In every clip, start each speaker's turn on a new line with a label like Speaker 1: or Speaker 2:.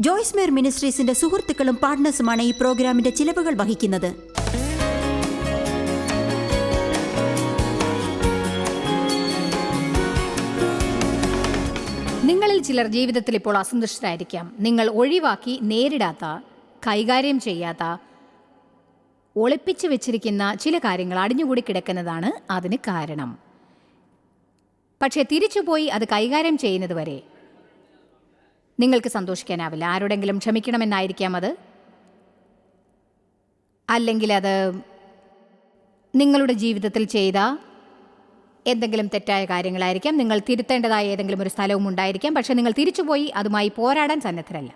Speaker 1: ജോയ്സ് മേർ മിനിസ്ട്രീസിന്റെ സുഹൃത്തുക്കളും പാർട്ട്നേഴ്സുമാണ് ഈ പ്രോഗ്രാമിന്റെ ചിലവുകൾ വഹിക്കുന്നത്.
Speaker 2: നിങ്ങളിൽ ചിലർ ജീവിതത്തിൽ ഇപ്പോൾ അസന്തുഷ്ടരായിരിക്കാം. നിങ്ങൾ ഒഴിവാക്കി നേരിടാത്ത കൈകാര്യം ചെയ്യാത്ത ഒളിപ്പിച്ചു വെച്ചിരിക്കുന്ന ചില കാര്യങ്ങൾ അടിഞ്ഞുകൂടി കിടക്കുന്നതാണ് അതിന് കാരണം. പക്ഷേ തിരിച്ചുപോയി അത് കൈകാര്യം ചെയ്യുന്നത് വരെ നിങ്ങൾക്ക് സന്തോഷിക്കാനാവില്ല. ആരോടെങ്കിലും ക്ഷമിക്കണമെന്നായിരിക്കാം അത്. അല്ലെങ്കിൽ അത് നിങ്ങളുടെ ജീവിതത്തിൽ ചെയ്ത എന്തെങ്കിലും തെറ്റായ കാര്യങ്ങളായിരിക്കാം. നിങ്ങൾ തിരുത്തേണ്ടതായ ഏതെങ്കിലും ഒരു സ്ഥലവും ഉണ്ടായിരിക്കാം. പക്ഷേ നിങ്ങൾ തിരിച്ചുപോയി അതുമായി പോരാടാൻ സന്നദ്ധരല്ല.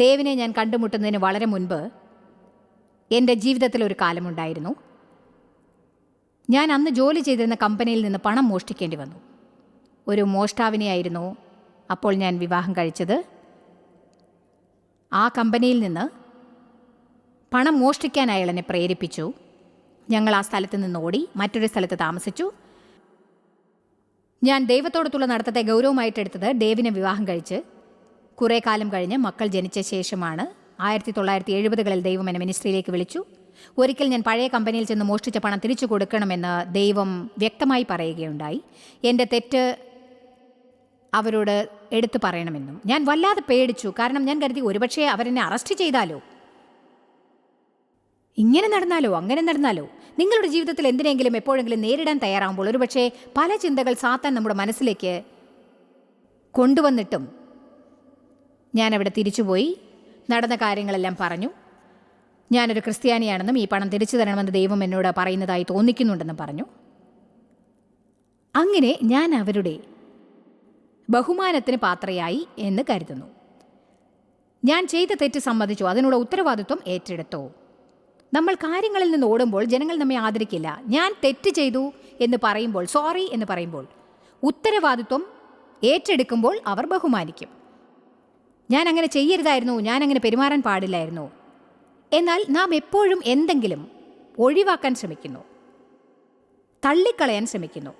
Speaker 2: ഡേവിനെ ഞാൻ കണ്ടുമുട്ടുന്നതിന് വളരെ മുൻപ് എന്റെ ജീവിതത്തിൽ ഒരു കാലമുണ്ടായിരുന്നു. ഞാൻ അന്ന് ജോലി ചെയ്തിരുന്ന കമ്പനിയിൽ നിന്ന് പണം മോഷ്ടിക്കേണ്ടി വന്നു. ഒരു മോഷ്ടാവിനെയായിരുന്നു അപ്പോൾ ഞാൻ വിവാഹം കഴിച്ചത്. ആ കമ്പനിയിൽ നിന്ന് പണം മോഷ്ടിക്കാൻ അയാൾ എന്നെ പ്രേരിപ്പിച്ചു. ഞങ്ങൾ ആ സ്ഥലത്ത് നിന്ന് ഓടി മറ്റൊരു സ്ഥലത്ത് താമസിച്ചു. ഞാൻ ദൈവത്തോടത്തുള്ള നടത്തത്തെ ഗൗരവമായിട്ടെടുത്തത് ഡേവിനെ വിവാഹം കഴിച്ച്. കുറേ കാലം കഴിഞ്ഞ് മക്കൾ ജനിച്ച ശേഷമാണ് ആയിരത്തി തൊള്ളായിരത്തി എഴുപതുകളിൽ ദൈവം എന്നെ മിനിസ്ട്രിയിലേക്ക് വിളിച്ചു. ഒരിക്കൽ ഞാൻ പഴയ കമ്പനിയിൽ ചെന്ന് മോഷ്ടിച്ച പണം തിരിച്ചു കൊടുക്കണമെന്ന് ദൈവം വ്യക്തമായി പറയുകയുണ്ടായി. എന്റെ തെറ്റ് അവരോട് എടുത്തു പറയണമെന്നും. ഞാൻ വല്ലാതെ പേടിച്ചു. കാരണം ഞാൻ കരുതി ഒരുപക്ഷെ അവരെന്നെ അറസ്റ്റ് ചെയ്താലോ? ഇങ്ങനെ നടന്നാലോ? അങ്ങനെ നടന്നാലോ? നിങ്ങളുടെ ജീവിതത്തിൽ എന്തിനെങ്കിലും എപ്പോഴെങ്കിലും നേരിടാൻ തയ്യാറാകുമ്പോൾ ഒരുപക്ഷെ പല ചിന്തകൾ സാത്താൻ നമ്മുടെ മനസ്സിലേക്ക് കൊണ്ടുവന്നിട്ടും ഞാനവിടെ തിരിച്ചുപോയി. നടന്ന കാര്യങ്ങളെല്ലാം പറഞ്ഞു. ഞാനൊരു ക്രിസ്ത്യാനിയാണെന്നും ഈ പണം തിരിച്ചു തരണമെന്ന് ദൈവം എന്നോട് പറയുന്നതായി തോന്നിക്കുന്നുണ്ടെന്നും പറഞ്ഞു. അങ്ങനെ ഞാൻ അവരുടെ ബഹുമാനത്തിന് പാത്രയായി എന്ന് കരുതുന്നു. ഞാൻ ചെയ്ത തെറ്റ് സമ്മതിച്ചു. അതിനുള്ള ഉത്തരവാദിത്വം ഏറ്റെടുത്തു. നമ്മൾ കാര്യങ്ങളിൽ നിന്ന് ഓടുമ്പോൾ ജനങ്ങൾ നമ്മെ ആദരിക്കില്ല. ഞാൻ തെറ്റ് ചെയ്തു എന്ന് പറയുമ്പോൾ സോറി എന്ന് പറയുമ്പോൾ ഉത്തരവാദിത്വം ഏറ്റെടുക്കുമ്പോൾ അവർ ബഹുമാനിക്കും. ഞാൻ അങ്ങനെ ചെയ്യരുതായിരുന്നു. ഞാൻ അങ്ങനെ പെരുമാറാൻ പാടില്ലായിരുന്നു. എന്നാൽ നാം എപ്പോഴും എന്തെങ്കിലും ഒഴിവാക്കാൻ ശ്രമിക്കുന്നു. തള്ളിക്കളയാൻ ശ്രമിക്കുന്നു.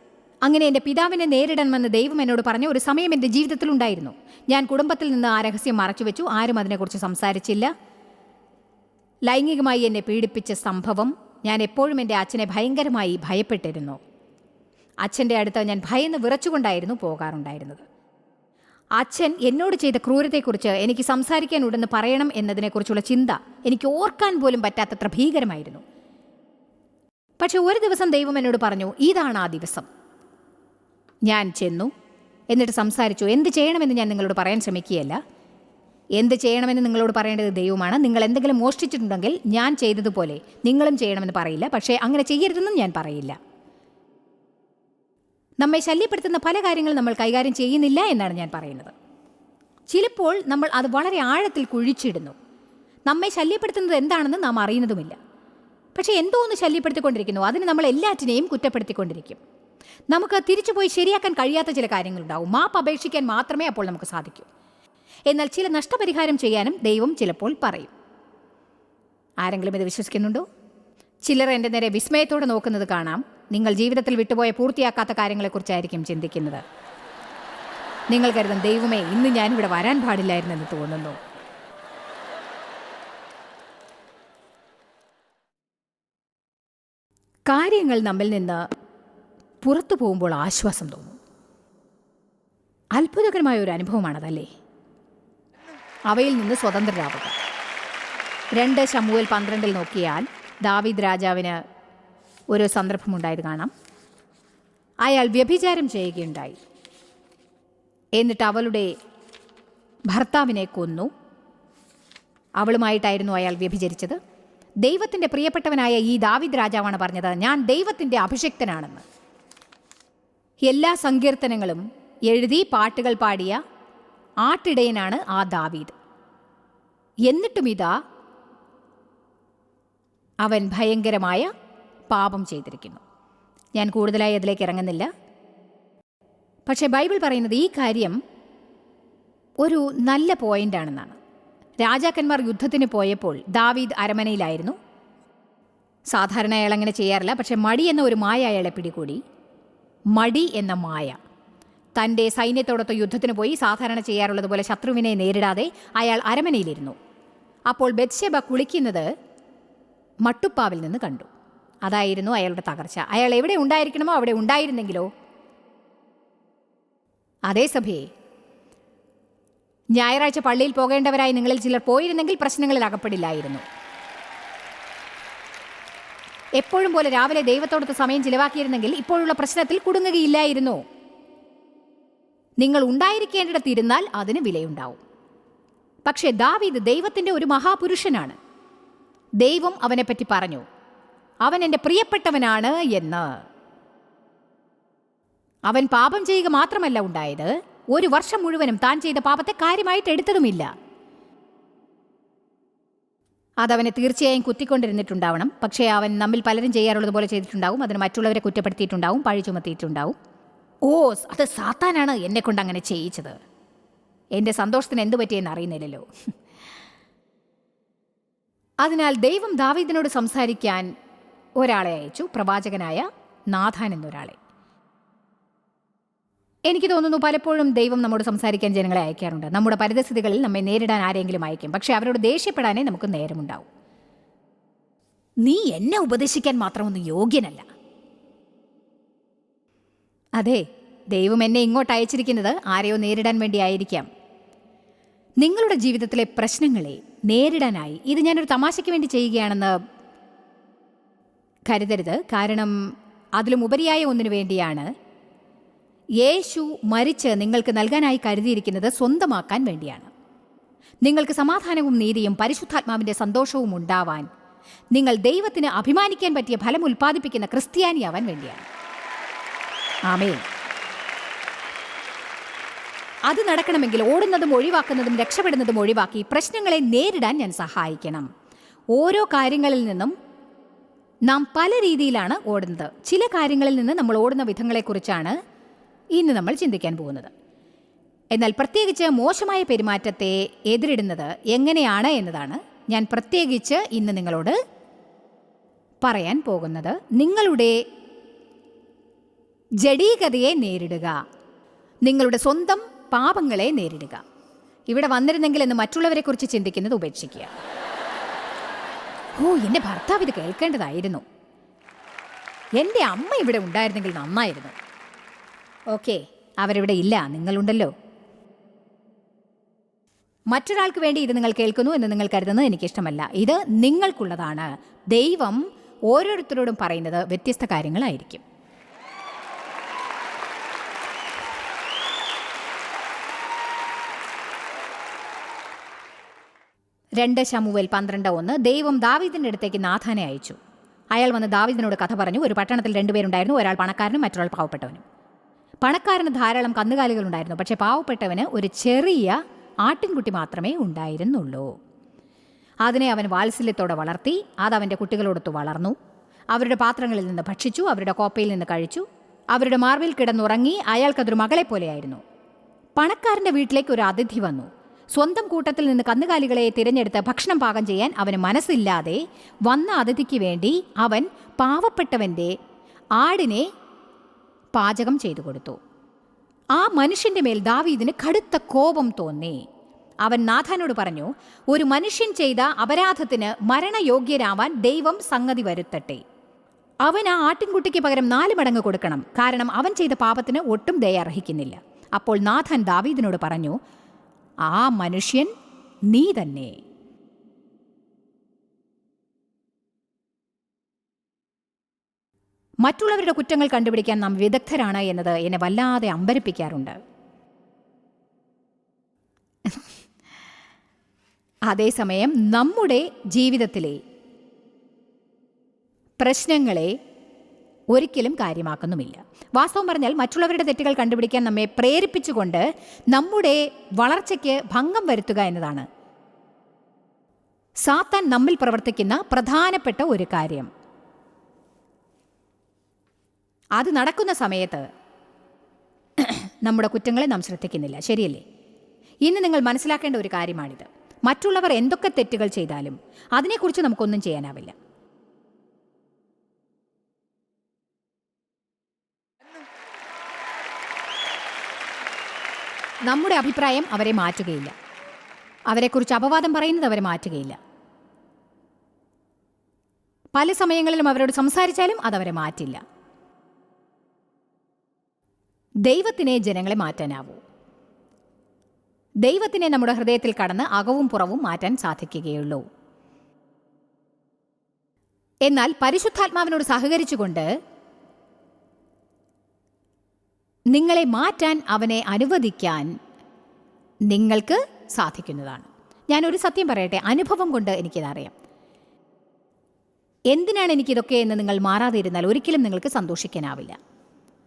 Speaker 2: അങ്ങനെ എന്റെ പിതാവിനെ നേരിടണമെന്ന് ദൈവം എന്നോട് പറഞ്ഞ ഒരു സമയം എന്റെ ജീവിതത്തിൽ ഉണ്ടായിരുന്നു. ഞാൻ കുടുംബത്തിൽ നിന്ന് ആ രഹസ്യം മറച്ചുവെച്ചു ആരും അതിനെക്കുറിച്ച് സംസാരിച്ചില്ല. ലൈംഗികമായി എന്നെ പീഡിപ്പിച്ച സംഭവം ഞാൻ എപ്പോഴും എന്റെ അച്ഛനെ ഭയങ്കരമായി ഭയപ്പെട്ടിരുന്നു. അച്ഛന്റെ അടുത്ത് ഞാൻ ഭയന്ന് വിറച്ചുകൊണ്ടായിരുന്നു പോകാറുണ്ടായിരുന്നത്. അച്ഛൻ എന്നോട് ചെയ്ത ക്രൂരതയെക്കുറിച്ച് എനിക്ക് സംസാരിക്കാൻ ഉടനെ പറയണം എന്നതിനെക്കുറിച്ചുള്ള ചിന്ത എനിക്ക് ഓർക്കാൻ പോലും പറ്റാത്തത്ര ഭീകരമായിരുന്നു. പക്ഷെ ഒരു ദിവസം ദൈവം എന്നോട് പറഞ്ഞു ഇതാണ് ആ ദിവസം. ഞാൻ ചെന്നു. എന്നിട്ട് സംസാരിച്ചു എന്ത് ചെയ്യണമെന്ന് ഞാൻ നിങ്ങളോട് പറയാൻ ശ്രമിക്കുകയല്ല. എന്ത് ചെയ്യണമെന്ന് നിങ്ങളോട് പറയേണ്ടത് ദൈവമാണ്. നിങ്ങൾ എന്തെങ്കിലും മോഷ്ടിച്ചിട്ടുണ്ടെങ്കിൽ ഞാൻ ചെയ്തതുപോലെ നിങ്ങളും ചെയ്യണമെന്ന് പറയില്ല. പക്ഷേ അങ്ങനെ ചെയ്യരുതെന്നും ഞാൻ പറയില്ല. നമ്മെ ശല്യപ്പെടുത്തുന്ന പല കാര്യങ്ങളും നമ്മൾ കൈകാര്യം ചെയ്യുന്നില്ല എന്നാണ് ഞാൻ പറയുന്നത്. ചിലപ്പോൾ നമ്മൾ അത് വളരെ ആഴത്തിൽ കുഴിച്ചിടുന്നു. നമ്മെ ശല്യപ്പെടുത്തുന്നത് എന്താണെന്ന് നാം അറിയുന്നതുമില്ല. പക്ഷേ എന്തോ ഒന്ന് ശല്യപ്പെടുത്തിക്കൊണ്ടിരിക്കുന്നു. അതിന് നമ്മൾ എല്ലാറ്റിനെയും കുറ്റപ്പെടുത്തിക്കൊണ്ടിരിക്കും. നമുക്ക് തിരിച്ചു പോയി ശരിയാക്കാൻ കഴിയാത്ത ചില കാര്യങ്ങളുണ്ടാവും. മാപ്പ് അപേക്ഷിക്കാൻ മാത്രമേ അപ്പോൾ നമുക്ക് സാധിക്കൂ. എന്നാൽ ചില നഷ്ടപരിഹാരം ചെയ്യാനും ദൈവം ചിലപ്പോൾ പറയും. ആരെങ്കിലും ഇത് വിശ്വസിക്കുന്നുണ്ടോ? ചിലർ എന്റെ നേരെ വിസ്മയത്തോടെ നോക്കുന്നത് കാണാം. നിങ്ങൾ ജീവിതത്തിൽ വിട്ടുപോയ പൂർത്തിയാക്കാത്ത കാര്യങ്ങളെക്കുറിച്ചായിരിക്കും ചിന്തിക്കുന്നത്. നിങ്ങൾ കരുതും ദൈവമേ ഇന്ന് ഞാനിവിടെ വരാൻ പാടില്ലായിരുന്നെന്ന് തോന്നുന്നു. കാര്യങ്ങൾ നമ്മിൽ നിന്ന് പുറത്തു പോകുമ്പോൾ ആശ്വാസം തോന്നും. അത്ഭുതകരമായ ഒരു അനുഭവമാണതല്ലേ? അവയിൽ നിന്ന് സ്വതന്ത്രരാവുക. രണ്ട് ശമുവൽ പന്ത്രണ്ടിൽ നോക്കിയാൽ ദാവിദ് രാജാവിന് ഒരു സന്ദർഭമുണ്ടായത് കാണാം. അയാൾ വ്യഭിചാരം ചെയ്യുകയുണ്ടായി. എന്നിട്ട് അവളുടെ ഭർത്താവിനെ കൊന്നു. അവളുമായിട്ടായിരുന്നു അയാൾ വ്യഭിചരിച്ചത്. ദൈവത്തിന്റെ പ്രിയപ്പെട്ടവനായ ഈ ദാവിദ് രാജാവാണ് പറഞ്ഞത് ഞാൻ ദൈവത്തിന്റെ അഭിഷിക്തനാണെന്ന്. എല്ലാ സങ്കീർത്തനങ്ങളും എഴുതി പാട്ടുകൾ പാടിയ ആട്ടിടയനാണ് ആ ദാവീദ്. എന്നിട്ടും ഇതാ അവൻ ഭയങ്കരമായ പാപം ചെയ്തിരിക്കുന്നു. ഞാൻ കൂടുതലായി അതിലേക്ക് ഇറങ്ങുന്നില്ല. പക്ഷേ ബൈബിൾ പറയുന്നത് ഈ കാര്യം ഒരു നല്ല പോയിന്റാണെന്നാണ് രാജാക്കന്മാർ യുദ്ധത്തിന് പോയപ്പോൾ ദാവീദ് അരമനയിലായിരുന്നു. സാധാരണ അയാൾ അങ്ങനെ ചെയ്യാറില്ല. പക്ഷേ മടി എന്ന ഒരു മായ അയാളെ പിടികൂടി. മടി എന്ന മായ. തന്റെ സൈന്യത്തോടൊത്ത് യുദ്ധത്തിന് പോയി സാധാരണ ചെയ്യാറുള്ളതുപോലെ ശത്രുവിനെ നേരിടാതെ അയാൾ അരമനയിലിരുന്നു. അപ്പോൾ ബത്ശേബ കുളിക്കുന്നത് മട്ടുപ്പാവിൽ നിന്ന് കണ്ടു. അതായിരുന്നു അയാളുടെ തകർച്ച. അയാൾ എവിടെ ഉണ്ടായിരിക്കണമോ അവിടെ ഉണ്ടായിരുന്നെങ്കിലോ? അതേ സഭയെ. ഞായറാഴ്ച പള്ളിയിൽ പോകേണ്ടവരായി നിങ്ങളിൽ ചിലർ പോയിരുന്നെങ്കിൽ പ്രശ്നങ്ങളിൽ അകപ്പെടില്ലായിരുന്നു. എപ്പോഴും പോലെ രാവിലെ ദൈവത്തോടൊത്ത് സമയം ചിലവാക്കിയിരുന്നെങ്കിൽ ഇപ്പോഴുള്ള പ്രശ്നത്തിൽ കുടുങ്ങുകയില്ലായിരുന്നു. നിങ്ങൾ ഉണ്ടായിരിക്കേണ്ടിടത്ത് ഇരുന്നാൽ അതിന് വിലയുണ്ടാവും. പക്ഷേ ദാവീദ് ദൈവത്തിന്റെ ഒരു മഹാപുരുഷനാണ്. ദൈവം അവനെപ്പറ്റി പറഞ്ഞു അവൻ എന്റെ പ്രിയപ്പെട്ടവനാണ് എന്ന്. അവൻ പാപം ചെയ്യുക മാത്രമല്ല ഉണ്ടായത് ഒരു വർഷം മുഴുവനും താൻ ചെയ്ത പാപത്തെ കാര്യമായിട്ട് എടുത്തതുമില്ല. അതവനെ തീർച്ചയായും കുത്തിക്കൊണ്ടിരുന്നിട്ടുണ്ടാവണം. പക്ഷേ അവൻ നമ്മിൽ പലരും ചെയ്യാറുള്ളത് പോലെ ചെയ്തിട്ടുണ്ടാവും. അതിന് മറ്റുള്ളവരെ കുറ്റപ്പെടുത്തിയിട്ടുണ്ടാവും. പഴി ചുമത്തിയിട്ടുണ്ടാവും. ഓ അത് സാത്താനാണ് എന്നെ കൊണ്ട് അങ്ങനെ ചെയ്യിച്ചത്. എന്റെ സന്തോഷത്തിന് എന്തു പറ്റിയെന്ന് അറിയുന്നില്ലല്ലോ. അതിനാൽ ദൈവം ദാവീദിനോട് സംസാരിക്കാൻ ഒരാളെ അയച്ചു. പ്രവാചകനായ നാഥാൻ എന്നൊരാളെ. എനിക്ക് തോന്നുന്നു പലപ്പോഴും ദൈവം നമ്മോട് സംസാരിക്കാൻ ജനങ്ങളെ അയക്കാറുണ്ട്. നമ്മുടെ പരിതസ്ഥിതികളിൽ നമ്മെ നേരിടാൻ ആരെങ്കിലും അയക്കും. പക്ഷെ അവരോട് ദേഷ്യപ്പെടാനേ നമുക്ക് നേരമുണ്ടാവും. നീ എന്നെ ഉപദേശിക്കാൻ മാത്രമൊന്നും യോഗ്യനല്ല. അതെ ദൈവം എന്നെ ഇങ്ങോട്ട് അയച്ചിരിക്കുന്നത് ആരെയോ നേരിടാൻ വേണ്ടിയായിരിക്കാം നിങ്ങളുടെ ജീവിതത്തിലെ പ്രശ്നങ്ങളെ നേരിടാനായി ഇത് ഞാനൊരു തമാശയ്ക്ക് വേണ്ടി ചെയ്യുകയാണെന്ന് കരുതരുത്. കാരണം അതിലും ഉപരിയായ ഒന്നിനു വേണ്ടിയാണ് യേശു മരിച്ച് നിങ്ങൾക്ക് നൽകാനായി കരുതിയിരിക്കുന്നത് സ്വന്തമാക്കാൻ വേണ്ടിയാണ്. നിങ്ങൾക്ക് സമാധാനവും നീതിയും പരിശുദ്ധാത്മാവിന്റെ സന്തോഷവും ഉണ്ടാവാൻ നിങ്ങൾ ദൈവത്തിന് അഭിമാനിക്കാൻ പറ്റിയ ഫലം ഉൽപ്പാദിപ്പിക്കുന്ന ക്രിസ്ത്യാനിയാവാൻ വേണ്ടിയാണ്. ആമേ അത് നടക്കണമെങ്കിൽ ഓടുന്നതും ഒഴിവാക്കുന്നതും രക്ഷപ്പെടുന്നതും ഒഴിവാക്കി പ്രശ്നങ്ങളെ നേരിടാൻ ഞാൻ സഹായിക്കണം. ഓരോ കാര്യങ്ങളിൽ നിന്നും നാം പല രീതിയിലാണ് ഓടുന്നത്. ചില കാര്യങ്ങളിൽ നിന്ന് നമ്മൾ ഓടുന്ന വിധങ്ങളെക്കുറിച്ചാണ് ഇന്ന് നമ്മൾ ചിന്തിക്കാൻ പോകുന്നത്. എന്നാൽ പ്രത്യേകിച്ച് മോശമായ പെരുമാറ്റത്തെ എതിരിടുന്നത് എങ്ങനെയാണ് എന്നതാണ് ഞാൻ പ്രത്യേകിച്ച് ഇന്ന് നിങ്ങളോട് പറയാൻ പോകുന്നത്. നിങ്ങളുടെ ജഡീകതയെ നേരിടുക. നിങ്ങളുടെ സ്വന്തം പാപങ്ങളെ നേരിടുക. ഇവിടെ വന്നിരുന്നെങ്കിൽ എന്ന് മറ്റുള്ളവരെക്കുറിച്ച് ചിന്തിക്കുന്നത് ഉപേക്ഷിക്കുക. ഓ എന്റെ ഭർത്താവ് ഇത് കേൾക്കേണ്ടതായിരുന്നു. എന്റെ അമ്മ ഇവിടെ ഉണ്ടായിരുന്നെങ്കിൽ നന്നായിരുന്നു. ഓക്കെ അവരിവിടെ ഇല്ല. നിങ്ങളുണ്ടല്ലോ. മറ്റൊരാൾക്ക് വേണ്ടി ഇത് നിങ്ങൾ കേൾക്കുന്നു എന്ന് നിങ്ങൾ കരുതുന്നത് എനിക്കിഷ്ടമല്ല. ഇത് നിങ്ങൾക്കുള്ളതാണ്. ദൈവം ഓരോരുത്തരോടും പറയുന്നത് വ്യത്യസ്ത കാര്യങ്ങളായിരിക്കും. രണ്ട് ശമുവേൽ പന്ത്രണ്ട് ഒന്ന്. ദൈവം ദാവീദിന്റെ അടുത്തേക്ക് നാഥാനെ അയച്ചു. അയാൾ വന്ന് ദാവീദിനോട് കഥ പറഞ്ഞു. ഒരു പട്ടണത്തിൽ രണ്ടുപേരുണ്ടായിരുന്നു. ഒരാൾ പണക്കാരനും മറ്റൊരാൾ പാവപ്പെട്ടവനും. പണക്കാരന് ധാരാളം കന്നുകാലികൾ ഉണ്ടായിരുന്നു പക്ഷേ പാവപ്പെട്ടവന് ഒരു ചെറിയ ആട്ടിൻകുട്ടി മാത്രമേ ഉണ്ടായിരുന്നുള്ളൂ. അതിനെ അവൻ വാത്സല്യത്തോടെ വളർത്തി അതവന്റെ കുട്ടികളോടൊത്ത് വളർന്നു. അവരുടെ പാത്രങ്ങളിൽ നിന്ന് ഭക്ഷിച്ചു അവരുടെ കോപ്പയിൽ നിന്ന് കഴിച്ചു. അവരുടെ മാർവിൽ കിടന്നുറങ്ങി അയാൾക്കതൊരു മകളെ പോലെയായിരുന്നു. പണക്കാരന്റെ വീട്ടിലേക്ക് ഒരു അതിഥി വന്നു. സ്വന്തം കൂട്ടത്തിൽ നിന്ന് കന്നുകാലികളെ തിരഞ്ഞെടുത്ത് ഭക്ഷണം പാകം ചെയ്യാൻ അവന് മനസ്സില്ലാതെ വന്ന അതിഥിക്ക് വേണ്ടി അവൻ പാവപ്പെട്ടവന്റെ ആടിനെ പാചകം ചെയ്തു കൊടുത്തു. ആ മനുഷ്യന്റെ മേൽ ദാവീദിന് കടുത്ത കോപം തോന്നി. അവൻ നാഥാനോട് പറഞ്ഞു ഒരു മനുഷ്യൻ ചെയ്ത അപരാധത്തിന് മരണയോഗ്യരാവാൻ ദൈവം സംഗതി വരുത്തട്ടെ. അവൻ ആ ആട്ടിൻകുട്ടിക്ക് പകരം നാല് മടങ്ങ് കൊടുക്കണം. കാരണം അവൻ ചെയ്ത പാപത്തിന് ഒട്ടും ദയ അർഹിക്കുന്നില്ല അപ്പോൾ നാഥൻ ദാവീദിനോട് പറഞ്ഞു ആ മനുഷ്യൻ നീ തന്നെ. മറ്റുള്ളവരുടെ കുറ്റങ്ങൾ കണ്ടുപിടിക്കാൻ നാം വിദഗ്ധരാണ് എന്നത് എന്നെ വല്ലാതെ അമ്പരിപ്പിക്കാറുണ്ട്. അതേസമയം നമ്മുടെ ജീവിതത്തിലെ പ്രശ്നങ്ങളെ ഒരിക്കലും കാര്യമാക്കുന്നുമില്ല. വാസ്തവം പറഞ്ഞാൽ മറ്റുള്ളവരുടെ തെറ്റുകൾ കണ്ടുപിടിക്കാൻ നമ്മെ പ്രേരിപ്പിച്ചുകൊണ്ട് നമ്മുടെ വളർച്ചയ്ക്ക് ഭംഗം വരുത്തുക എന്നതാണ്. സാത്താൻ നമ്മിൽ പ്രവർത്തിക്കുന്ന പ്രധാനപ്പെട്ട ഒരു കാര്യം. അത് നടക്കുന്ന സമയത്ത് നമ്മുടെ കുറ്റങ്ങളെ നാം ശ്രദ്ധിക്കുന്നില്ല. ശരിയല്ലേ? ഇന്ന് നിങ്ങൾ മനസ്സിലാക്കേണ്ട ഒരു കാര്യമാണിത്. മറ്റുള്ളവർ എന്തൊക്കെ തെറ്റുകൾ ചെയ്താലും അതിനെക്കുറിച്ച് നമുക്കൊന്നും ചെയ്യാനാവില്ല. നമ്മുടെ അഭിപ്രായം അവരെ മാറ്റുകയില്ല. അവരെക്കുറിച്ച് അപവാദം പറയുന്നത് അവരെ മാറ്റുകയില്ല. പല സമയങ്ങളിലും അവരോട് സംസാരിച്ചാലും അതവരെ മാറ്റില്ല. ദൈവത്തിനെ ജനങ്ങളെ മാറ്റാനാവൂ. ദൈവത്തിനെ നമ്മുടെ ഹൃദയത്തിൽ കടന്ന് അകവും പുറവും മാറ്റാൻ സാധിക്കുകയുള്ളൂ. എന്നാൽ പരിശുദ്ധാത്മാവിനോട് സഹകരിച്ചുകൊണ്ട് നിങ്ങളെ മാറ്റാൻ അവനെ അനുവദിക്കാൻ നിങ്ങൾക്ക് സാധിക്കുന്നതാണ്. ഞാനൊരു സത്യം പറയട്ടെ അനുഭവം കൊണ്ട് എനിക്കിതറിയാം. എന്തിനാണ് എനിക്കിതൊക്കെ എന്ന് നിങ്ങൾ മാറാതിരുന്നാൽ ഒരിക്കലും നിങ്ങൾക്ക് സന്തോഷിക്കാനാവില്ല.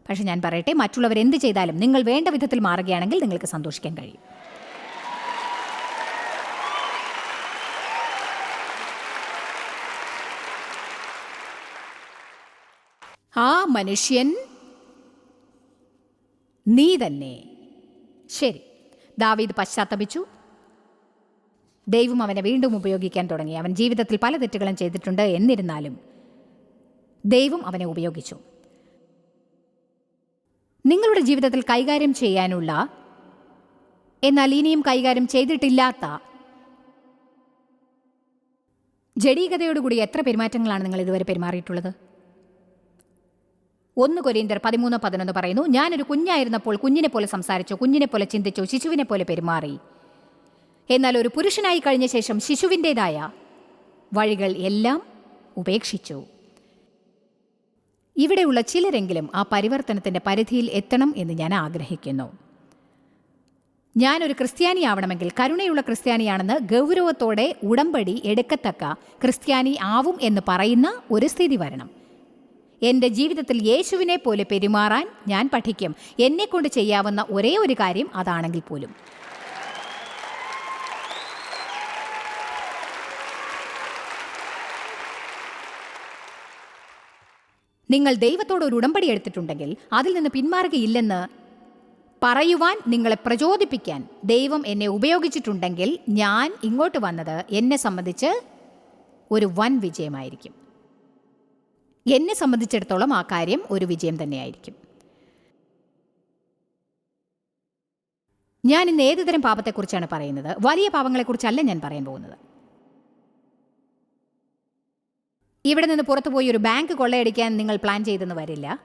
Speaker 2: പക്ഷെ ഞാൻ പറയട്ടെ മറ്റുള്ളവർ എന്ത് ചെയ്താലും നിങ്ങൾ വേണ്ട വിധത്തിൽ മാറുകയാണെങ്കിൽ നിങ്ങൾക്ക് സന്തോഷിക്കാൻ കഴിയും. ആ മനുഷ്യൻ നീ തന്നെ. ശരി. ദാവീദ് പശ്ചാത്തപിച്ചു. ദൈവം അവനെ വീണ്ടും ഉപയോഗിക്കാൻ തുടങ്ങി. അവൻ ജീവിതത്തിൽ പല തെറ്റുകളും ചെയ്തിട്ടുണ്ട് എന്നിരുന്നാലും ദൈവം അവനെ ഉപയോഗിച്ചു. നിങ്ങളുടെ ജീവിതത്തിൽ കൈകാര്യം ചെയ്യാനുള്ള എന്നാൽ ഇനിയും കൈകാര്യം ചെയ്തിട്ടില്ലാത്ത ജഡീകതയോടുകൂടി എത്ര പെരുമാറ്റങ്ങളാണ് നിങ്ങൾ ഇതുവരെ പെരുമാറിയിട്ടുള്ളത്? ഒന്ന് കൊരീന്തർ പതിമൂന്ന് പതിനൊന്ന് പറയുന്നു ഞാനൊരു കുഞ്ഞായിരുന്നപ്പോൾ കുഞ്ഞിനെ പോലെ സംസാരിച്ചു കുഞ്ഞിനെ പോലെ ചിന്തിച്ചു ശിശുവിനെ പോലെ പെരുമാറി. എന്നാൽ ഒരു പുരുഷനായി കഴിഞ്ഞ ശേഷം ശിശുവിന്റെതായ വഴികൾ എല്ലാം ഉപേക്ഷിച്ചു. ഇവിടെയുള്ള ചിലരെങ്കിലും ആ പരിവർത്തനത്തിന്റെ പരിധിയിൽ എത്തണം എന്ന് ഞാൻ ആഗ്രഹിക്കുന്നു. ഞാനൊരു ക്രിസ്ത്യാനിയാവണമെങ്കിൽ കരുണയുള്ള ക്രിസ്ത്യാനിയാണെന്ന് ഗൗരവത്തോടെ ഉടമ്പടി എടുക്കത്തക്ക ക്രിസ്ത്യാനി ആവും എന്ന് പറയുന്ന ഒരു സ്ഥിതി വരണം. എന്റെ ജീവിതത്തിൽ യേശുവിനെ പോലെ പെരുമാറാൻ ഞാൻ പഠിക്കും. എന്നെക്കൊണ്ട് ചെയ്യാവുന്ന ഒരേ ഒരു കാര്യം അതാണെങ്കിൽ പോലും. നിങ്ങൾ ദൈവത്തോട് ഒരു ഉടമ്പടി എടുത്തിട്ടുണ്ടെങ്കിൽ അതിൽ നിന്ന് പിന്മാറുകയില്ലെന്ന് പറയുവാൻ നിങ്ങളെ പ്രചോദിപ്പിക്കാൻ ദൈവം എന്നെ ഉപയോഗിച്ചിട്ടുണ്ടെങ്കിൽ ഞാൻ ഇങ്ങോട്ട് വന്നത് എന്നെ സംബന്ധിച്ച് ഒരു വൻ വിജയമായിരിക്കും. എന്നെ സംബന്ധിച്ചിടത്തോളം ആ കാര്യം ഒരു വിജയം തന്നെയായിരിക്കും. ഞാൻ ഇന്ന് ഏതുതരം പാപത്തെക്കുറിച്ചാണ് പറയുന്നത്? വലിയ പാപങ്ങളെക്കുറിച്ചല്ല ഞാൻ പറയാൻ പോകുന്നത്. ഇവിടെ നിന്ന് പുറത്തു പോയി ഒരു ബാങ്ക് കൊള്ളയടിക്കാൻ നിങ്ങൾ പ്ലാൻ ചെയ്തെന്ന് വരില്ല.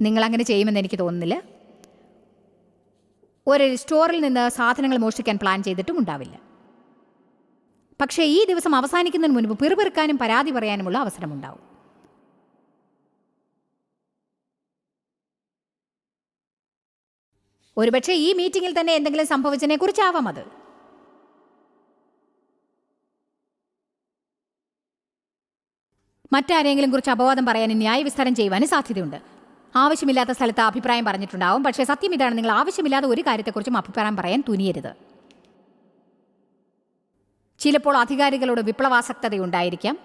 Speaker 2: നിങ്ങളങ്ങനെ ചെയ്യുമെന്ന് എനിക്ക് തോന്നുന്നില്ല. ഒരു സ്റ്റോറിൽ നിന്ന് സാധനങ്ങൾ മോഷ്ടിക്കാൻ പ്ലാൻ ചെയ്തിട്ടും ഉണ്ടാവില്ല. പക്ഷേ ഈ ദിവസം അവസാനിക്കുന്നതിന് മുൻപ് പിറുപിറുക്കാനും പരാതി പറയാനുമുള്ള അവസരമുണ്ടാവും ഒരുപക്ഷെ ഈ മീറ്റിംഗിൽ തന്നെ എന്തെങ്കിലും സംഭവിച്ചതിനെ കുറിച്ചാവാം അത്. മറ്റാരെങ്കിലും കുറിച്ച് അപവാദം പറയാൻ പറയാനും ന്യായവിസ്താരം ചെയ്യുവാനും സാധ്യതയുണ്ട്. ആവശ്യമില്ലാത്ത സ്ഥലത്ത് അഭിപ്രായം പറഞ്ഞിട്ടുണ്ടാവും. പക്ഷേ സത്യം ഇതാണ്. നിങ്ങൾ ആവശ്യമില്ലാത്ത ഒരു കാര്യത്തെക്കുറിച്ചും അഭിപ്രായം പറയാൻ തുനിയരുത്. ചിലപ്പോൾ അധികാരികളോട് വിപ്ലവാസക്തതയുണ്ടായിരിക്കാം.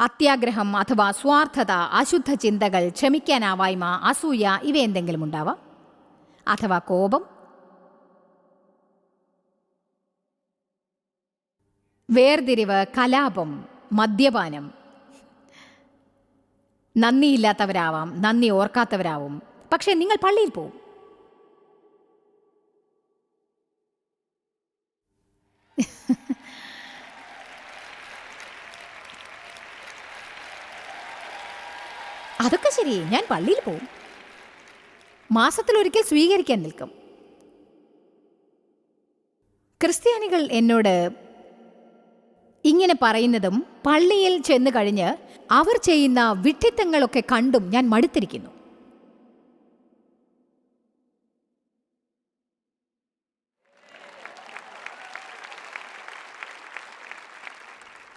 Speaker 2: അത്യാഗ്രഹം അഥവാ സ്വാർത്ഥത അശുദ്ധ ചിന്തകൾ ക്ഷമിക്കാനാവായ്മ അസൂയ ഇവ എന്തെങ്കിലും ഉണ്ടാവാം. അഥവാ കോപം. വേർതിരിവ് കലാപം മദ്യപാനം. നന്ദിയില്ലാത്തവരാവാം നന്ദി ഓർക്കാത്തവരാവും. പക്ഷേ നിങ്ങൾ പള്ളിയിൽ പോവും. അതൊക്കെ ശരി ഞാൻ പള്ളിയിൽ പോവും. മാസത്തിലൊരിക്കൽ സ്വീകരിക്കാൻ നിൽക്കും. ക്രിസ്ത്യാനികൾ എന്നോട് ഇങ്ങനെ പറയുന്നതും പള്ളിയിൽ ചെന്നു കഴിഞ്ഞ് അവർ ചെയ്യുന്ന വിഡ്ഢിത്തങ്ങളൊക്കെ കണ്ടും ഞാൻ മടുത്തിരിക്കുന്നു.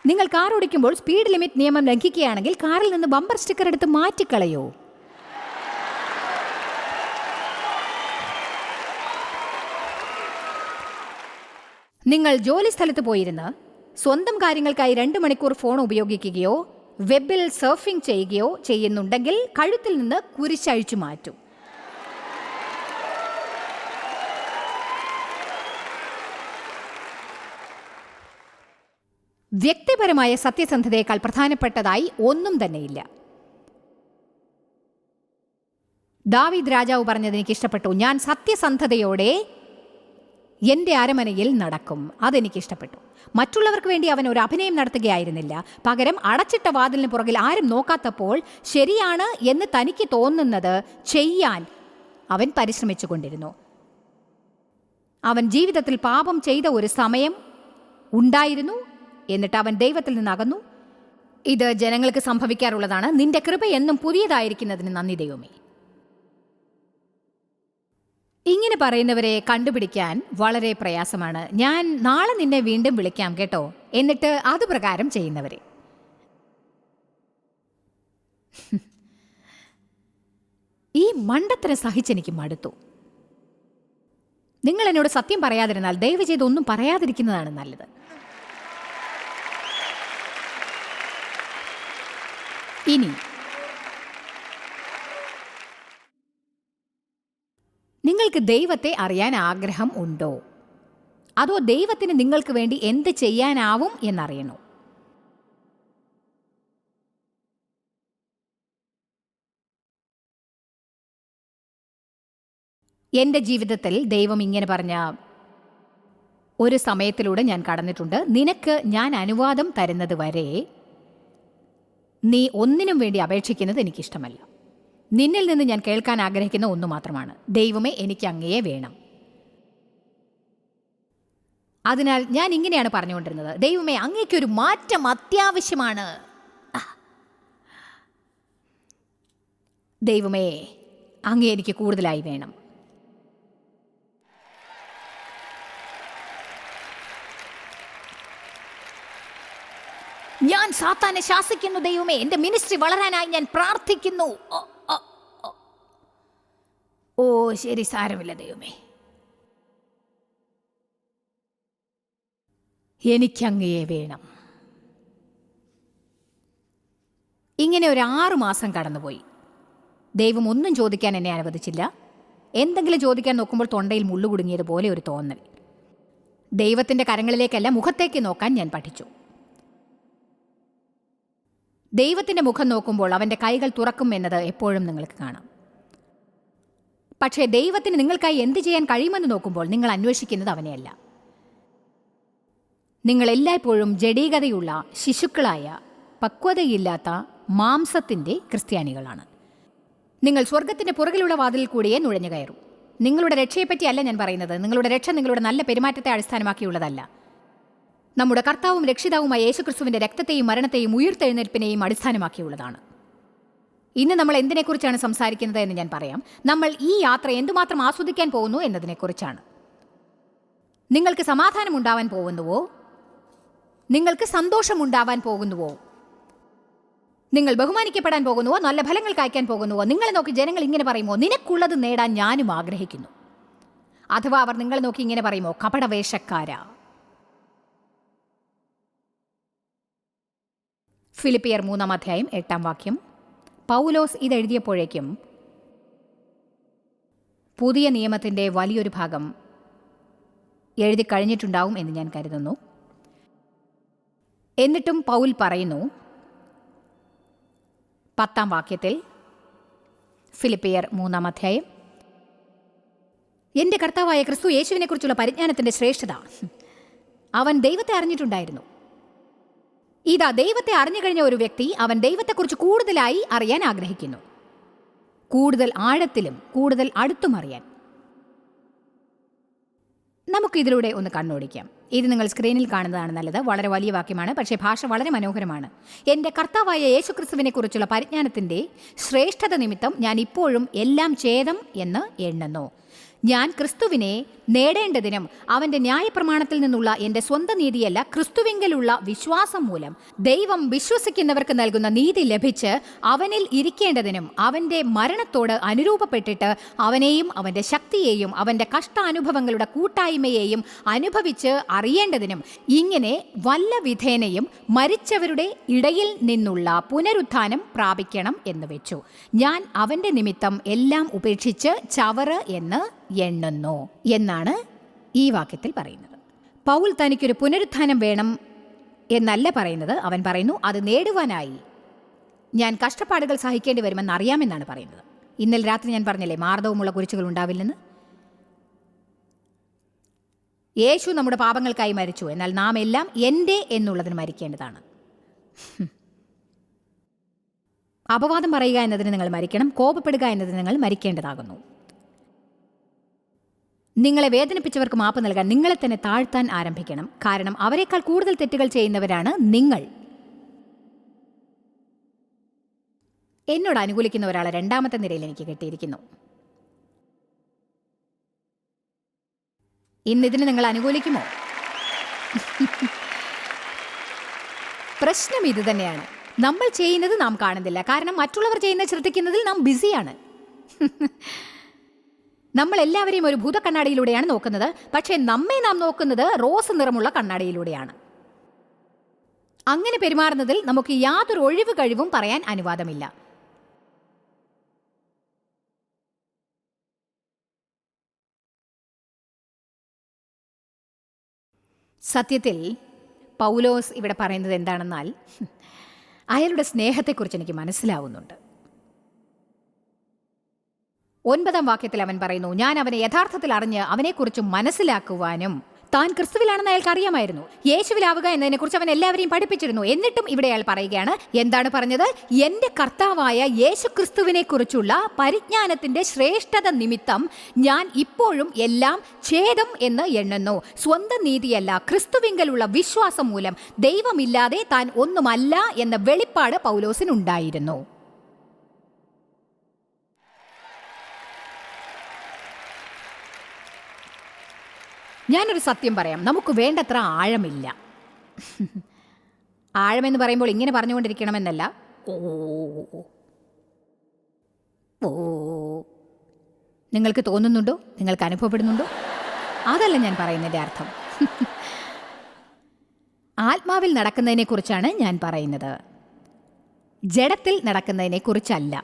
Speaker 2: നിങ്ങൾ കാർ ഓടിക്കുമ്പോൾ സ്പീഡ് ലിമിറ്റ് നിയമം ലംഘിക്കുകയാണെങ്കിൽ കാറിൽ നിന്ന് ബമ്പർ സ്റ്റിക്കർ എടുത്ത് മാറ്റിക്കളയോ? നിങ്ങൾ ജോലി സ്ഥലത്ത് പോയിരുന്ന് സ്വന്തം കാര്യങ്ങൾക്കായി രണ്ട് മണിക്കൂർ ഫോൺ ഉപയോഗിക്കുകയോ വെബിൽ സർഫിംഗ് ചെയ്യുകയോ ചെയ്യുന്നുണ്ടെങ്കിൽ കഴുത്തിൽ നിന്ന് കുരിശഴിച്ചു മാറ്റും. വ്യക്തിപരമായ സത്യസന്ധതയേക്കാൾ പ്രധാനപ്പെട്ടതായി ഒന്നും തന്നെയില്ല. ദാവീദ് രാജാവ് പറഞ്ഞത് എനിക്ക് ഇഷ്ടപ്പെട്ടു ഞാൻ സത്യസന്ധതയോടെ എന്റെ അരമനയിൽ നടക്കും. അതെനിക്ക് ഇഷ്ടപ്പെട്ടു മറ്റുള്ളവർക്ക് വേണ്ടി അവൻ ഒരു അഭിനയം നടത്തുകയായിരുന്നില്ല. പകരം അടച്ചിട്ട വാതിലിന് പുറകിൽ ആരും നോക്കാത്തപ്പോൾ ശരിയാണ് എന്ന് തനിക്ക് തോന്നുന്നത് ചെയ്യാൻ അവൻ പരിശ്രമിച്ചു കൊണ്ടിരുന്നു അവൻ ജീവിതത്തിൽ പാപം ചെയ്ത ഒരു സമയം ഉണ്ടായിരുന്നു എന്നിട്ട് അവൻ ദൈവത്തിൽ നിന്ന് അകന്നു ഇത് ജനങ്ങൾക്ക് സംഭവിക്കാറുള്ളതാണ്. നിന്റെ കൃപ എന്നും പുതിയതായിരിക്കുന്നതിന് നന്ദി ദൈവമേ. ഇങ്ങനെ പറയുന്നവരെ കണ്ടുപിടിക്കാൻ വളരെ പ്രയാസമാണ്. ഞാൻ നാളെ നിന്നെ വീണ്ടും വിളിക്കാം കേട്ടോ. എന്നിട്ട് അത് പ്രകാരം ചെയ്യുന്നവരെ. ഈ മണ്ടത്തരം സഹിച്ചെനിക്ക് മടുത്തു. നിങ്ങൾ എന്നോട് സത്യം പറയാതിരുന്നാൽ ദയവ് ചെയ്ത് ഒന്നും പറയാതിരിക്കുന്നതാണ് നല്ലത്. ഇനി നിങ്ങൾക്ക് ദൈവത്തെ അറിയാൻ ആഗ്രഹം ഉണ്ടോ? അതോ ദൈവത്തിന് നിങ്ങൾക്ക് വേണ്ടി എന്ത് ചെയ്യാനാവും എന്നറിയണോ? എന്റെ ജീവിതത്തിൽ ദൈവം ഇങ്ങനെ പറഞ്ഞ ഒരു സമയത്തിലൂടെ ഞാൻ കടന്നിട്ടുണ്ട്. നിനക്ക് ഞാൻ അനുവാദം തരുന്നത് വരെ നീ ഒന്നിനും വേണ്ടി അപേക്ഷിക്കുന്നത് എനിക്കിഷ്ടമല്ല. നിന്നിൽ നിന്ന് ഞാൻ കേൾക്കാൻ ആഗ്രഹിക്കുന്ന ഒന്നു മാത്രമാണ്. ദൈവമേ എനിക്ക് അങ്ങയെ വേണം. അതിനാൽ ഞാൻ ഇങ്ങനെയാണ് പറഞ്ഞുകൊണ്ടിരുന്നത്. ദൈവമേ അങ്ങേക്കൊരു മാറ്റം അത്യാവശ്യമാണ്. ദൈവമേ അങ്ങേ എനിക്ക് കൂടുതലായി വേണം. ഞാൻ സാത്താനെ ശാസിക്കുന്നു ദൈവമേ. എന്റെ മിനിസ്ട്രി വളരാനായി ഞാൻ പ്രാർത്ഥിക്കുന്നു. ഓ ശരി സാരമില്ല ദൈവമേ. എനിക്കങ്ങയെ വേണം. ഇങ്ങനെ ഒരു ആറു മാസം കടന്നുപോയി. ദൈവം ഒന്നും ചോദിക്കാൻ എന്നെ അനുവദിച്ചില്ല. എന്തെങ്കിലും ചോദിക്കാൻ നോക്കുമ്പോൾ തൊണ്ടയിൽ മുള്ളു കുടുങ്ങിയതുപോലെ ഒരു തോന്നൽ. ദൈവത്തിന്റെ കരങ്ങളിലേക്കല്ല മുഖത്തേക്ക് നോക്കാൻ ഞാൻ പഠിച്ചു. ദൈവത്തിന്റെ മുഖം നോക്കുമ്പോൾ അവന്റെ കൈകൾ തുറക്കും എന്നത് എപ്പോഴും നിങ്ങൾക്ക് കാണാം. പക്ഷേ ദൈവത്തിന് നിങ്ങൾക്കായി എന്ത് ചെയ്യാൻ കഴിയുമെന്ന് നോക്കുമ്പോൾ നിങ്ങൾ അന്വേഷിക്കുന്നത് അവനെയല്ല. നിങ്ങൾ എല്ലായ്പ്പോഴും ജഡീകതയുള്ള ശിശുക്കളായ പക്വതയില്ലാത്ത മാംസത്തിന്റെ ക്രിസ്ത്യാനികളാണ്. നിങ്ങൾ സ്വർഗത്തിന്റെ പുറകിലുള്ള വാതിലിൽ കൂടിയേ നുഴഞ്ഞു കയറും. നിങ്ങളുടെ രക്ഷയെപ്പറ്റിയല്ല ഞാൻ പറയുന്നത്. നിങ്ങളുടെ രക്ഷ നിങ്ങളുടെ നല്ല പെരുമാറ്റത്തെ അടിസ്ഥാനമാക്കിയുള്ളതല്ല. നമ്മുടെ കർത്താവും രക്ഷിതാവുമായ യേശുക്രിസ്തുവിന്റെ രക്തത്തെയും മരണത്തെയും ഉയർത്തെഴുന്നേൽപ്പിനെയും അടിസ്ഥാനമാക്കിയുള്ളതാണ്. ഇന്ന് നമ്മൾ എന്തിനെക്കുറിച്ചാണ് സംസാരിക്കുന്നത് എന്ന് ഞാൻ പറയാം. നമ്മൾ ഈ യാത്ര എന്തുമാത്രം ആസ്വദിക്കാൻ പോകുന്നു എന്നതിനെക്കുറിച്ചാണ്. നിങ്ങൾക്ക് സമാധാനം ഉണ്ടാവാൻ പോകുന്നുവോ? നിങ്ങൾക്ക് സന്തോഷമുണ്ടാവാൻ പോകുന്നുവോ? നിങ്ങൾ ബഹുമാനിക്കപ്പെടാൻ പോകുന്നുവോ? നല്ല ഫലങ്ങൾ കായ്ക്കാൻ പോകുന്നുവോ? നിങ്ങളെ നോക്കി ജനങ്ങൾ ഇങ്ങനെ പറയുമോ? നിനക്കുള്ളത് നേടാൻ ഞാനും ആഗ്രഹിക്കുന്നു. അഥവാ അവർ നിങ്ങളെ നോക്കി ഇങ്ങനെ പറയുമോ? കപടവേഷക്കാരാ. ഫിലിപ്പിയർ മൂന്നാം അധ്യായം എട്ടാം വാക്യം. പൗലോസ് ഇതെഴുതിയപ്പോഴേക്കും പുതിയ നിയമത്തിന്റെ വലിയൊരു ഭാഗം എഴുതി കഴിഞ്ഞിട്ടുണ്ടാവും എന്ന് ഞാൻ കരുതുന്നു. എന്നിട്ടും പൗൽ പറയുന്നു പത്താം വാക്യത്തിൽ ഫിലിപ്പിയർ മൂന്നാം അധ്യായം എന്റെ കർത്താവായ ക്രിസ്തു യേശുവിനെക്കുറിച്ചുള്ള പരിജ്ഞാനത്തിന്റെ ശ്രേഷ്ഠത അവൻ ദൈവത്തെ അറിഞ്ഞിട്ടുണ്ടായിരുന്നു. ഇതാ ദൈവത്തെ അറിഞ്ഞു കഴിഞ്ഞ ഒരു വ്യക്തി അവൻ ദൈവത്തെക്കുറിച്ച് കൂടുതലായി അറിയാൻ ആഗ്രഹിക്കുന്നു. കൂടുതൽ ആഴത്തിലും കൂടുതൽ അടുത്തും അറിയാൻ. നമുക്കിതിലൂടെ ഒന്ന് കണ്ണോടിക്കാം. ഇത് നിങ്ങൾ സ്ക്രീനിൽ കാണുന്നതാണ് നല്ലത്. വളരെ വലിയ വാക്യമാണ്. പക്ഷേ ഭാഷ വളരെ മനോഹരമാണ്. എന്റെ കർത്താവായ യേശുക്രിസ്തുവിനെ കുറിച്ചുള്ള പരിജ്ഞാനത്തിന്റെ ശ്രേഷ്ഠത നിമിത്തം ഞാൻ ഇപ്പോഴും എല്ലാം ഛേദം എന്ന് എണ്ണുന്നു. ഞാൻ ക്രിസ്തുവിനെ നേടേണ്ടതിനും അവന്റെ ന്യായപ്രമാണത്തിൽ നിന്നുള്ള എന്റെ സ്വന്തം നീതിയല്ല ക്രിസ്തുവിങ്കലുള്ള വിശ്വാസം മൂലം. ദൈവം വിശ്വസിക്കുന്നവർക്ക് നൽകുന്ന നീതി ലഭിച്ച് അവനിൽ ഇരിക്കേണ്ടതിനും അവന്റെ മരണത്തോട് അനുരൂപപ്പെട്ടിട്ട് അവനെയും അവന്റെ ശക്തിയെയും അവന്റെ കഷ്ടാനുഭവങ്ങളുടെ കൂട്ടായ്മയെയും അനുഭവിച്ച് അറിയേണ്ടതിനും ഇങ്ങനെ വല്ല വിധേനയും മരിച്ചവരുടെ ഇടയിൽ നിന്നുള്ള പുനരുത്ഥാനം പ്രാപിക്കണം എന്ന് വെച്ചു. ഞാൻ അവന്റെ നിമിത്തം എല്ലാം ഉപേക്ഷിച്ച് ചവറ് എന്ന് എണ്ണുന്നു എന്നാണ് ഈ വാക്യത്തിൽ പറയുന്നത്. പൗൽ തനിക്കൊരു പുനരുത്ഥാനം വേണം എന്നല്ല പറയുന്നത്. അവൻ പറയുന്നു അത് നേടുവാനായി. ഞാൻ കഷ്ടപ്പാടുകൾ സഹിക്കേണ്ടി വരുമെന്ന് അറിയാമെന്നാണ് പറയുന്നത്. ഇന്നലെ രാത്രി ഞാൻ പറഞ്ഞില്ലേ മാർദ്ദവുമുള്ള കുരിച്ചുകൾ ഉണ്ടാവില്ലെന്ന്? യേശു നമ്മുടെ പാപങ്ങൾക്കായി മരിച്ചു. എന്നാൽ നാം എല്ലാം എന്റെ എന്നുള്ളതിന് മരിക്കേണ്ടതാണ്. അപവാദം പറയുക എന്നതിന് നിങ്ങൾ മരിക്കണം കോപപ്പെടുക എന്നതിന് നിങ്ങൾ മരിക്കേണ്ടതാകുന്നു. നിങ്ങളെ വേദനിപ്പിച്ചവർക്ക് മാപ്പ് നൽകാൻ നിങ്ങളെ തന്നെ താഴ്ത്താൻ ആരംഭിക്കണം. കാരണം അവരെക്കാൾ കൂടുതൽ തെറ്റുകൾ ചെയ്യുന്നവരാണ് നിങ്ങൾ. എന്നോട് അനുകൂലിക്കുന്ന ഒരാളെ രണ്ടാമത്തെ നിരയിൽ എനിക്ക് കിട്ടിയിരിക്കുന്നു. ഇന്നിതിന് നിങ്ങൾ അനുകൂലിക്കുമോ? പ്രശ്നം ഇത് തന്നെയാണ്. നമ്മൾ ചെയ്യുന്നത് നാം കാണുന്നില്ല. കാരണം മറ്റുള്ളവർ ചെയ്യുന്ന ശ്രദ്ധിക്കുന്നതിൽ നാം ബിസിയാണ്. നമ്മൾ എല്ലാവരെയും ഒരു ഭൂതക്കണ്ണാടിയിലൂടെയാണ് നോക്കുന്നത്. പക്ഷേ നമ്മെ നാം നോക്കുന്നത് റോസ് നിറമുള്ള കണ്ണാടിയിലൂടെയാണ്. അങ്ങനെ പെരുമാറുന്നതിൽ നമുക്ക് യാതൊരു ഒഴിവ് കഴിവും പറയാൻ അനുവാദമില്ല. സത്യത്തിൽ പൗലോസ് ഇവിടെ പറയുന്നത് എന്താണെന്നാൽ അയാളുടെ സ്നേഹത്തെക്കുറിച്ച് എനിക്ക് മനസ്സിലാവുന്നുണ്ട്. ഒൻപതാം വാക്യത്തിൽ അവൻ പറയുന്നു ഞാൻ അവനെ യഥാർത്ഥത്തിൽ അറിഞ്ഞ് അവനെക്കുറിച്ച് മനസ്സിലാക്കുവാനും താൻ ക്രിസ്തുവിലാണെന്ന് അയാൾക്ക് അറിയാമായിരുന്നു. യേശുവിലാവുക എന്നതിനെക്കുറിച്ച് അവൻ എല്ലാവരെയും പഠിപ്പിച്ചിരുന്നു. എന്നിട്ടും ഇവിടെ അയാൾ പറയുകയാണ് എന്താണ് പറഞ്ഞത്? എന്റെ കർത്താവായ യേശു ക്രിസ്തുവിനെ കുറിച്ചുള്ള പരിജ്ഞാനത്തിന്റെ ശ്രേഷ്ഠത നിമിത്തം ഞാൻ ഇപ്പോഴും എല്ലാം ഛേദം എന്ന് എണ്ണുന്നു. സ്വന്തം നീതിയല്ല ക്രിസ്തുവിങ്കലുള്ള വിശ്വാസം മൂലം ദൈവമില്ലാതെ താൻ ഒന്നുമല്ല എന്ന വെളിപ്പാട് പൗലോസിനുണ്ടായിരുന്നു. ഞാനൊരു സത്യം പറയാം. നമുക്ക് വേണ്ടത്ര ആഴമില്ല. ആഴമെന്ന് പറയുമ്പോൾ ഇങ്ങനെ പറഞ്ഞുകൊണ്ടിരിക്കണമെന്നല്ല. ഓ ഓ. നിങ്ങൾക്ക് തോന്നുന്നുണ്ടോ? നിങ്ങൾക്ക് അനുഭവപ്പെടുന്നുണ്ടോ? അതല്ല ഞാൻ പറയുന്നതിന്റെ അർത്ഥം. ആത്മാവിൽ നടക്കുന്നതിനെക്കുറിച്ചാണ് ഞാൻ പറയുന്നത്. ജഡത്തിൽ നടക്കുന്നതിനെക്കുറിച്ചല്ല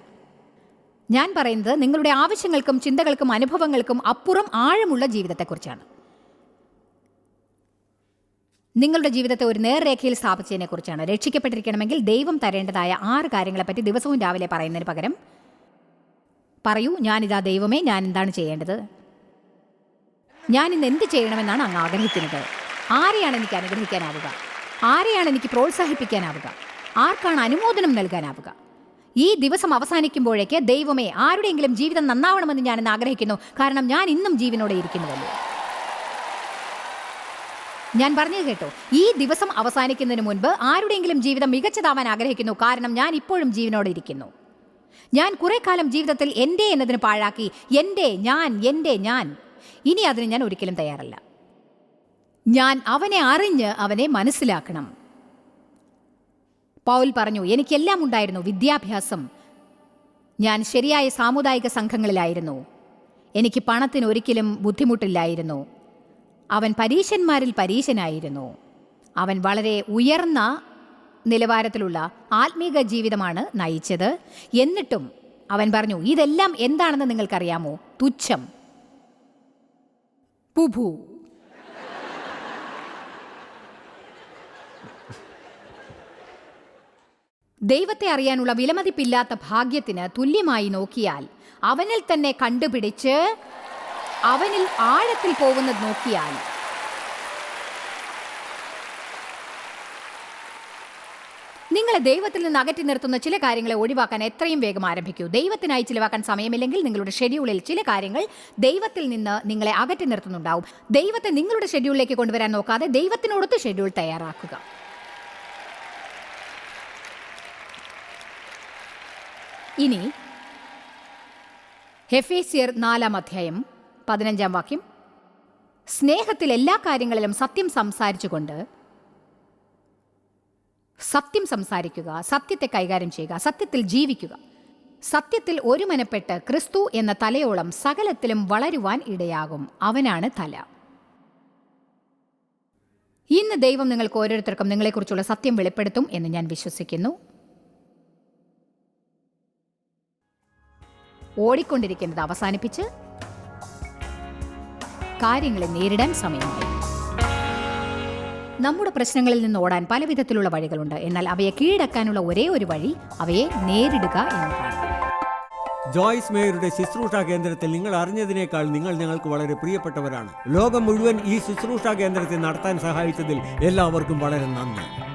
Speaker 2: ഞാൻ പറയുന്നത് നിങ്ങളുടെ ആവശ്യങ്ങൾക്കും ചിന്തകൾക്കും അനുഭവങ്ങൾക്കും അപ്പുറം ആഴമുള്ള ജീവിതത്തെക്കുറിച്ചാണ്. നിങ്ങളുടെ ജീവിതത്തെ ഒരു നേർരേഖയിൽ സ്ഥാപിച്ചതിനെ കുറിച്ചാണ് രക്ഷിക്കപ്പെട്ടിരിക്കണമെങ്കിൽ ദൈവം തരേണ്ടതായ ആറ് കാര്യങ്ങളെപ്പറ്റി ദിവസവും രാവിലെ പറയുന്നതിന് പകരം പറയൂ ഞാനിതാ ദൈവമേ ഞാൻ എന്താണ് ചെയ്യേണ്ടത്? ഞാൻ ഇന്ന് എന്ത് ചെയ്യണമെന്നാണ് അങ്ങ് ആഗ്രഹിക്കുന്നത്? ആരെയാണ് എനിക്ക് അനുഗ്രഹിക്കാനാവുക? ആരെയാണ് എനിക്ക് പ്രോത്സാഹിപ്പിക്കാനാവുക? ആർക്കാണ് അനുമോദനം നൽകാനാവുക? ഈ ദിവസം അവസാനിക്കുമ്പോഴേക്ക് ദൈവമേ ആരുടെയെങ്കിലും ജീവിതം നന്നാവണമെന്ന് ഞാൻ ആഗ്രഹിക്കുന്നു. കാരണം ഞാൻ ഇന്നും ജീവനോടെ ഇരിക്കുന്നുവല്ലോ. ഞാൻ പറഞ്ഞു കേട്ടോ. ഈ ദിവസം അവസാനിക്കുന്നതിന് മുൻപ് ആരുടെയെങ്കിലും ജീവിതം മികച്ചതാവാൻ ആഗ്രഹിക്കുന്നു. കാരണം ഞാൻ ഇപ്പോഴും ജീവനോടെ ഇരിക്കുന്നു. ഞാൻ കുറെ കാലം ജീവിതത്തിൽ എന്റെ എന്നതിന് പാഴാക്കി എന്റെ ഞാൻ എന്റെ ഞാൻ. ഇനി അതിന് ഞാൻ ഒരിക്കലും തയ്യാറല്ല. ഞാൻ അവനെ അറിഞ്ഞ് അവനെ മനസ്സിലാക്കണം. പൗൽ പറഞ്ഞു എനിക്കെല്ലാം ഉണ്ടായിരുന്നു. വിദ്യാഭ്യാസം. ഞാൻ ശരിയായ സാമുദായിക സംഘങ്ങളിലായിരുന്നു. എനിക്ക് പണത്തിന് ഒരിക്കലും ബുദ്ധിമുട്ടില്ലായിരുന്നു. അവൻ പരീശന്മാരിൽ പരീശനായിരുന്നു. അവൻ വളരെ ഉയർന്ന നിലവാരത്തിലുള്ള ആത്മീക ജീവിതമാണ് നയിച്ചത്. എന്നിട്ടും അവൻ പറഞ്ഞു ഇതെല്ലാം എന്താണെന്ന് നിങ്ങൾക്കറിയാമോ? തുച്ഛം. പുഭു. ദൈവത്തെ അറിയാനുള്ള വിലമതിപ്പില്ലാത്ത ഭാഗ്യത്തിന് തുല്യമായി നോക്കിയാൽ അവനിൽ തന്നെ കണ്ടുപിടിച്ച് അവനിൽ ആഴത്തിൽ പോകുന്നത് നോക്കിയാൽ നിങ്ങളെ ദൈവത്തിൽ നിന്ന് അകറ്റി നിർത്തുന്ന ചില കാര്യങ്ങളെ ഒഴിവാക്കാൻ എത്രയും വേഗം ആരംഭിക്കൂ. ദൈവത്തിനായി ചിലവാക്കാൻ സമയമില്ലെങ്കിൽ നിങ്ങളുടെ ഷെഡ്യൂളിൽ ചില കാര്യങ്ങൾ ദൈവത്തിൽ നിന്ന് നിങ്ങളെ അകറ്റി നിർത്തുന്നുണ്ടാവും. ദൈവത്തെ നിങ്ങളുടെ ഷെഡ്യൂളിലേക്ക് കൊണ്ടുവരാൻ നോക്കാതെ ദൈവത്തിനോടൊത്ത് ഷെഡ്യൂൾ തയ്യാറാക്കുക. ഇനി ഹെഫേസിയർ നാലാം അധ്യായം പതിനഞ്ചാം വാക്യം. സ്നേഹത്തിൽ എല്ലാ കാര്യങ്ങളിലും സത്യം സംസാരിച്ചുകൊണ്ട് സത്യം സംസാരിക്കുക സത്യത്തെ കൈകാര്യം ചെയ്യുക സത്യത്തിൽ ജീവിക്കുക. സത്യത്തിൽ ഒരു മനപ്പെട്ട് ക്രിസ്തു എന്ന തലയോളം സകലത്തിലും വളരുവാൻ ഇടയാകും. അവനാണ് തല. ഇന്ന് ദൈവം നിങ്ങൾക്ക് ഓരോരുത്തർക്കും നിങ്ങളെക്കുറിച്ചുള്ള സത്യം വെളിപ്പെടുത്തും എന്ന് ഞാൻ വിശ്വസിക്കുന്നു. ഓടിക്കൊണ്ടിരിക്കുന്നത് അവസാനിപ്പിച്ച് കാര്യങ്ങളെ നേരിടാൻ സമയമായി. നമ്മുടെ പ്രശ്നങ്ങളിൽ നിന്ന് ഓടാൻ പല വിധത്തിലുള്ള വഴികളുണ്ട്. എന്നാൽ അവയെ കീഴടക്കാനുള്ള ഒരേ ഒരു വഴി അവയെ നേരിടുക എന്നതാണ്.
Speaker 3: ജോയ്സ് മേയറുടെ ശുശ്രൂഷ കേന്ദ്രത്തിൽ നിങ്ങൾ അറിഞ്ഞതിനേക്കാൾ നിങ്ങൾ ഞങ്ങൾക്ക് വളരെ പ്രിയപ്പെട്ടവരാണ്. ലോകം മുഴുവൻ ഈ ശുശ്രൂഷ കേന്ദ്രത്തെ നടത്താൻ സഹായിച്ചതിൽ എല്ലാവർക്കും വളരെ നന്ദി.